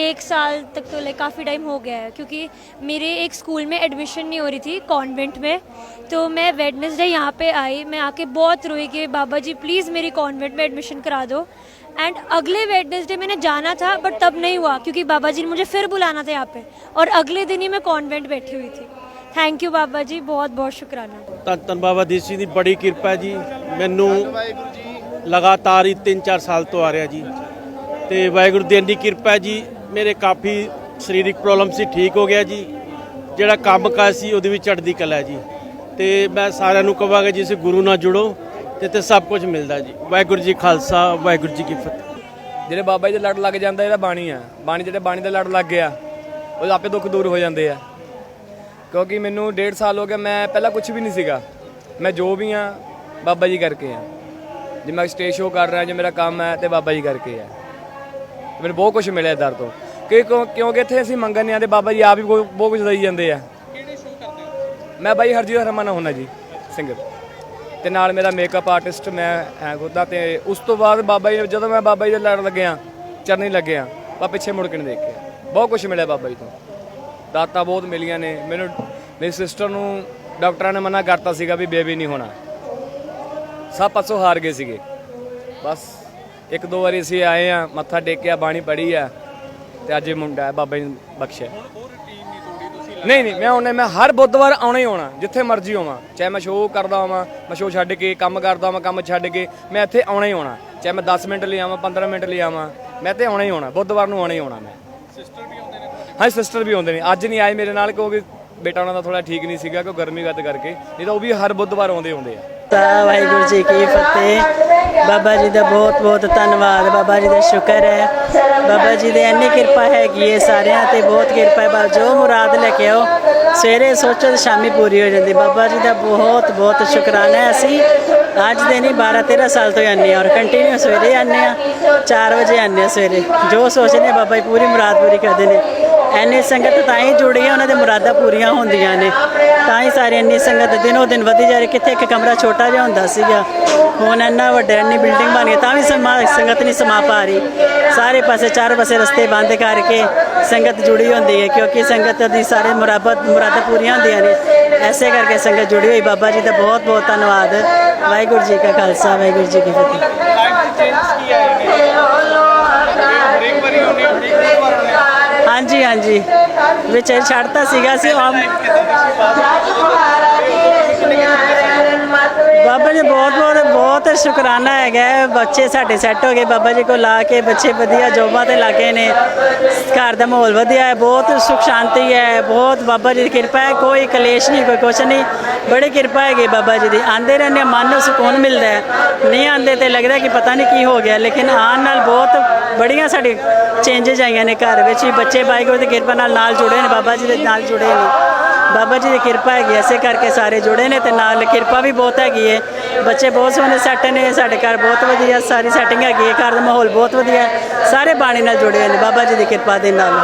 एक साल तक तो लाइक काफ़ी टाइम हो गया है क्योंकि मेरे एक स्कूल में एडमिशन नहीं हो रही थी कॉन्वेंट में तो मैं वेडनेसडे यहाँ पे आई मैं आके बहुत रोई कि बाबा जी प्लीज़ मेरी कॉन्वेंट में एडमिशन करा दो एंड अगले वेडनेसडे मैंने जाना था बट तब नहीं हुआ क्योंकि बाबा जी ने मुझे फिर बुलाना था यहाँ पे और अगले दिन ही मैं कॉन्वेंट बैठी हुई थी थैंक यू बाबा जी बहुत बहुत शुक्राना ਧੰਨ ਧੰਨ ਬਾਬਾ ਦੀਪ ਸਿੰਘ ਦੀ ਬੜੀ ਕਿਰਪਾ ਹੈ ਜੀ ਮੈਨੂੰ ਲਗਾਤਾਰ ਹੀ 3-4 ਸਾਲ ਤੋਂ ਆ ਰਿਹਾ ਜੀ ਤੇ ਵਾਹਿਗੁਰੂ ਦੀ ਇੰਨੀ ਕਿਰਪਾ ਹੈ ਜੀ ਮੇਰੇ ਕਾਫੀ ਸਰੀਰਕ ਪ੍ਰੋਬਲਮ ਸੀ, ਠੀਕ ਹੋ ਗਿਆ ਜੀ। ਜਿਹੜਾ ਕੰਮ ਕਾਜ ਸੀ, ਉਹਦੇ ਵਿੱਚ ਚੜ੍ਹਦੀ ਕਲਾ ਜੀ। ਤੇ ਮੈਂ ਸਾਰਿਆਂ ਨੂੰ ਕਹਾਂਗਾ ਜੀ, ਇਸ ਗੁਰੂ ਨਾਲ ਜੁੜੋ ਤੇ ਤੇ ਸਭ ਕੁਝ ਮਿਲਦਾ ਜੀ। ਵਾਹਿਗੁਰੂ ਜੀ ਖਾਲਸਾ, ਵਾਹਿਗੁਰੂ ਜੀ ਕੀ ਫਤਿਹ। ਜਿਹੜੇ ਬਾਬਾ ਜੀ ਦੇ ਲੜ ਲੱਗ ਜਾਂਦਾ ਇਹਦਾ ਬਾਣੀ ਆ। ਬਾਣੀ, ਜਿਹੜੇ ਬਾਣੀ ਦੇ ਲੜ ਲੱਗ ਗਿਆ, ਉਹ ਆਪੇ ਦੁੱਖ ਦੂਰ ਹੋ ਜਾਂਦੇ ਆ। ਕਿਉਂਕਿ ਮੈਨੂੰ 1.5 ਸਾਲ ਹੋ ਗਿਆ ਮੈਂ ਪਹਿਲਾਂ ਕੁਝ ਵੀ ਨਹੀਂ ਸੀਗਾ। ਮੈਂ ਜੋ ਵੀ ਆ, ਬਾਬਾ ਜੀ ਕਰਕੇ ਆ। ਜੇ ਮੈਂ ਸਟੇਜ ਸ਼ੋਅ ਕਰ ਰਿਹਾ, ਜੇ ਮੇਰਾ ਕੰਮ ਹੈ, ਤੇ ਬਾਬਾ ਜੀ ਕਰਕੇ ਆ। ਮੈਨੂੰ ਬਹੁਤ ਕੁਝ ਮਿਲਿਆ ਦਰ ਤੋਂ। ਕਿ ਕਿਉਂ- ਕਿਉਂਕਿ ਇੱਥੇ ਅਸੀਂ ਮੰਗਣ ਨਹੀਂ ਆਦੇ ਬਾਬਾ ਜੀ ਆਪ ਹੀ ਬਹੁਤ ਬਹੁਤ ਕੁਝ ਦਈ ਜਾਂਦੇ ਆ। ਕਿਹੜੇ ਸ਼ੋਅ ਕਰਦੇ ਹੋ? ਮੈਂ ਬਾਈ ਹਰਜੀਤ ਹਰਮਨ ਹੁੰਨਾ ਜੀ ਸਿੰਗਰ ਤੇ ਨਾਲ ਮੇਰਾ ਮੇਕਅਪ ਆਰਟਿਸਟ ਮੈਂ ਹੈ ਖੁਦਾ ਤੇ ਉਸ ਤੋਂ ਬਾਅਦ ਬਾਬਾ ਜੀ ਜਦੋਂ ਮੈਂ ਬਾਬਾ ਜੀ ਦੇ ਲੜ ਲੱਗਿਆ ਚਰਨੀ ਲੱਗਿਆ ਬਾ ਪਿੱਛੇ ਮੁੜ ਕੇ ਨਹੀਂ ਦੇਖਿਆ। ਬਹੁਤ ਕੁਝ ਮਿਲਿਆ ਬਾਬਾ ਜੀ ਤੋਂ। ਦਾਤਾਂ ਬਹੁਤ ਮਿਲੀਆਂ ਨੇ। ਮੈਨੂੰ ਮੇਰੀ ਸਿਸਟਰ ਨੂੰ ਡਾਕਟਰਾਂ ਨੇ ਮਨਾ ਕਰਤਾ ਸੀਗਾ ਵੀ ਬੇਬੀ ਨਹੀਂ ਹੋਣਾ। ਸਭ ਪਾਸੋਂ ਹਾਰ ਗਏ ਸੀਗੇ। ਬਸ ਇੱਕ ਦੋ ਵਾਰੀ ਅਸੀਂ ਆਏ ਆ ਮੱਥਾ ਟੇਕਿਆ ਬਾਣੀ ਪੜੀ ਆ। ਤੇ ਅੱਜ ਇਹ ਮੁੰਡਾ ਹੈ, ਬਾਬਾ ਜੀ ਨੇ ਬਖਸ਼ਿਆ। ਨਹੀਂ ਨਹੀਂ, ਮੈਂ ਉਹਨੇ ਮੈਂ ਹਰ ਬੁੱਧਵਾਰ ਆਉਣਾ ਹੀ ਆਉਣਾ, ਜਿੱਥੇ ਮਰਜ਼ੀ ਹੋਵਾਂ। ਚਾਹੇ ਮੈਂ ਸ਼ੋਅ ਕਰਦਾ ਹੋਵਾਂ, ਮੈਂ ਸ਼ੋਅ ਛੱਡ ਕੇ, ਕੰਮ ਕਰਦਾ ਹੋਵਾਂ, ਕੰਮ ਛੱਡ ਕੇ, ਮੈਂ ਇੱਥੇ ਆਉਣਾ ਹੀ ਆਉਣਾ। ਚਾਹੇ ਮੈਂ 10 ਮਿੰਟ ਲਈ ਆਵਾਂ 15 ਮਿੰਟ ਲਈ ਆਵਾਂ, ਮੈਂ ਤੇ ਆਉਣਾ ਹੀ ਆਉਣਾ, ਬੁੱਧਵਾਰ ਨੂੰ ਆਉਣਾ ਹੀ ਆਉਣਾ ਮੈਂ। ਸਿਸਟਰ ਵੀ ਆਉਂਦੇ ਨੇ ਹਾਂ ਸਿਸਟਰ ਵੀ ਆਉਂਦੇ ਨੇ, ਅੱਜ ਨਹੀਂ ਆਏ ਮੇਰੇ ਨਾਲ, ਕਿਉਂਕਿ ਬੇਟਾ ਉਹਨਾਂ ਦਾ ਥੋੜਾ ਠੀਕ ਨਹੀਂ ਸੀਗਾ ਕਿ ਗਰਮੀ ਗੱਤ ਕਰਕੇ। ਨਹੀਂ ਤਾਂ ਉਹ ਵੀ ਹਰ ਬੁੱਧਵਾਰ ਆਉਂਦੇ ਆਉਂਦੇ ਆ। ਤਾਂ ਵਾਹਿਗੁਰੂ ਜੀ ਕੀ ਫਤਿਹ। ਬਾਬਾ ਜੀ ਦਾ ਬਹੁਤ ਬਹੁਤ ਧੰਨਵਾਦ, ਬਾਬਾ ਜੀ ਦਾ ਸ਼ੁਕਰ ਹੈ। ਬਾਬਾ ਜੀ ਦੀ ਇੰਨੀ ਕਿਰਪਾ ਹੈਗੀ ਹੈ ਸਾਰਿਆਂ ਤੇ, ਬਹੁਤ ਕਿਰਪਾ ਹੈ। ਬਾ- ਜੋ ਮੁਰਾਦ ਲੈ ਕੇ ਆਓ, ਸਵੇਰੇ ਸੋਚੋ ਤੇ ਸ਼ਾਮੀ ਪੂਰੀ ਹੋ ਜਾਂਦੀ। ਬਾਬਾ ਜੀ ਦਾ ਬਹੁਤ ਬਹੁਤ ਸ਼ੁਕਰਾਨਾ ਹੈ। ਅਸੀਂ ਅੱਜ ਦੇ ਨਹੀਂ 12 13 ਸਾਲ ਤੋਂ ਹੀ ਆਉਂਦੇ ਹਾਂ ਔਰ ਕੰਟੀਨਿਊ ਸਵੇਰੇ ਆਉਂਦੇ ਹਾਂ 4 ਵਜੇ ਆਉਂਦੇ ਹਾਂ ਸਵੇਰੇ। ਜੋ ਸੋਚਦੇ ਹਾਂ ਬਾਬਾ ਜੀ ਪੂਰੀ ਮੁਰਾਦ ਪੂਰੀ ਕਰਦੇ ਨੇ। ਐਨੀ ਸੰਗਤ ਤਾਂ ਹੀ ਜੁੜੀ ਹੈ, ਉਹਨਾਂ ਦੇ ਮੁਰਾਦਾਂ ਪੂਰੀਆਂ ਹੁੰਦੀਆਂ ਨੇ। ਤਾਂ ਹੀ ਸਾਰੇ ਇੰਨੀ ਸੰਗਤ ਦਿਨੋ ਦਿਨ ਵਧੀ ਜਾ ਰਹੀ, ਕਿੱਥੇ ਇੱਕ ਕਮਰਾ ਛੋਟਾ ਜਿਹਾ ਹੁੰਦਾ ਸੀਗਾ। ਹੁਣ ਇੰਨਾ ਵੱਡਾ, ਇੰਨੀ ਬਿਲਡਿੰਗ ਬਣ ਗਈ, ਤਾਂ ਵੀ ਸਮਾ, ਸੰਗਤ ਨਹੀਂ ਸਮਾ ਪਾ ਰਹੀ। ਸਾਰੇ ਪਾਸੇ, ਚਾਰ ਪਾਸੇ ਰਸਤੇ ਬੰਦ ਕਰਕੇ ਸੰਗਤ ਜੁੜੀ ਹੁੰਦੀ ਹੈ, ਕਿਉਂਕਿ ਸੰਗਤ ਦੀ ਸਾਰੇ ਮੁਰਾਬਤ, ਮੁਰਾਦਾਂ ਪੂਰੀਆਂ ਹੁੰਦੀਆਂ ਨੇ। ਐਸੇ ਕਰਕੇ ਸੰਗਤ ਜੁੜੀ ਹੋਈ। ਬਾਬਾ ਜੀ ਦਾ ਬਹੁਤ ਬਹੁਤ ਧੰਨਵਾਦ। ਵਾਹਿਗੁਰੂ ਜੀ ਕਾ ਖਾਲਸਾ, ਵਾਹਿਗੁਰੂ ਜੀ ਕੀ ਫਤਿਹ। ਹਾਂਜੀ ਹਾਂਜੀ। ਵਿੱਚ ਇਹ ਛੱਡਤਾ ਸੀਗਾ ਸੀ, ਆਮ ਬਾਬਾ ਜੀ, ਬਹੁਤ ਬਹੁਤ ਬਹੁਤ ਸ਼ੁਕਰਾਨਾ ਹੈਗਾ ਬੱਚੇ ਸਾਡੇ ਸੈੱਟ ਹੋ ਗਏ। ਬਾਬਾ ਜੀ ਕੋਲ ਲਾ ਕੇ ਬੱਚੇ ਵਧੀਆ ਜੋਬਾਂ ਤੇ ਲੱਗੇ ਨੇ। ਘਰ ਦਾ ਮਾਹੌਲ ਵਧੀਆ ਹੈ। ਬਹੁਤ ਸੁਖ ਸ਼ਾਂਤੀ ਹੈ। ਬਹੁਤ ਬਾਬਾ ਜੀ ਦੀ ਕਿਰਪਾ ਹੈ। ਕੋਈ ਕਲੇਸ਼ ਨਹੀਂ, ਕੋਈ ਕੁਛ ਨਹੀਂ। ਬੜੀ ਕਿਰਪਾ ਹੈਗੀ ਬਾਬਾ ਜੀ ਦੀ। ਆਂਦੇ ਰਹਿੰਦੇ ਮਨ ਨੂੰ ਸਕੂਨ ਮਿਲਦਾ ਹੈ। ਨਹੀਂ ਆਂਦੇ ਤੇ ਲੱਗਦਾ ਕਿ ਪਤਾ ਨਹੀਂ ਕੀ ਹੋ ਗਿਆ। ਲੇਕਿਨ ਆਉਣ ਨਾਲ ਬਹੁਤ ਬੜੀਆਂ ਸਾਡੇ ਚੇਂਜਸ ਆਈਆਂ ਨੇ ਘਰ ਵਿੱਚ ਹੀ ਬੱਚੇ ਵਾਹਿਗੁਰੂ ਦੀ ਕਿਰਪਾ ਨਾਲ ਨਾਲ ਜੁੜੇ ਨੇ ਬਾਬਾ ਜੀ ਦੇ ਨਾਲ ਜੁੜੇ ਨੇ। ਬਾਬਾ ਜੀ ਦੀ ਕਿਰਪਾ ਹੈਗੀ ਹੈ, ਇਸੇ ਕਰਕੇ ਸਾਰੇ ਜੁੜੇ ਨੇ ਤੇ ਨਾਲ ਕਿਰਪਾ ਵੀ ਬਹੁਤ ਹੈਗੀ ਹੈ ਬੱਚੇ ਬਹੁਤ ਸੋਹਣੇ ਸੈੱਟ ਨੇ ਸਾਡੇ ਘਰ ਬਹੁਤ ਵਧੀਆ ਸਾਰੀ ਸੈਟਿੰਗ ਹੈਗੀ ਹੈ ਘਰ ਦਾ ਮਾਹੌਲ ਬਹੁਤ ਵਧੀਆ ਸਾਰੇ ਬਾਣੀ ਨਾਲ ਜੁੜੇ ਨੇ ਬਾਬਾ ਜੀ ਦੀ ਕਿਰਪਾ ਦੇ ਨਾਲ।